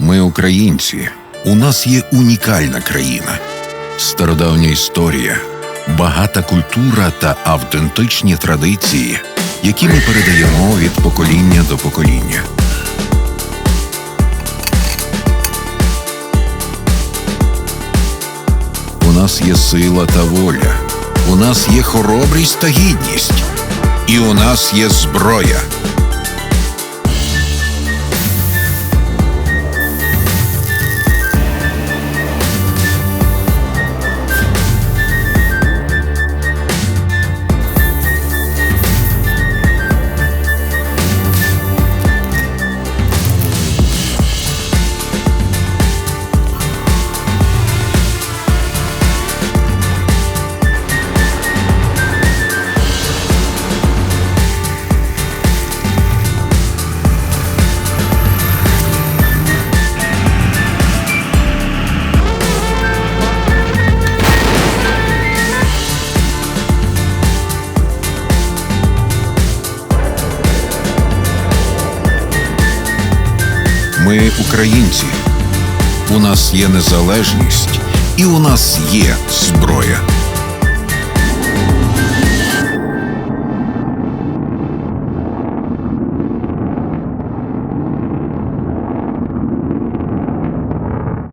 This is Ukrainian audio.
Ми українці. У нас є унікальна країна, стародавня історія, багата культура та автентичні традиції, які ми передаємо від покоління до покоління. У нас є сила та воля, у нас є хоробрість та гідність, і у нас є зброя. Ми українці. У нас є незалежність, і у нас є зброя.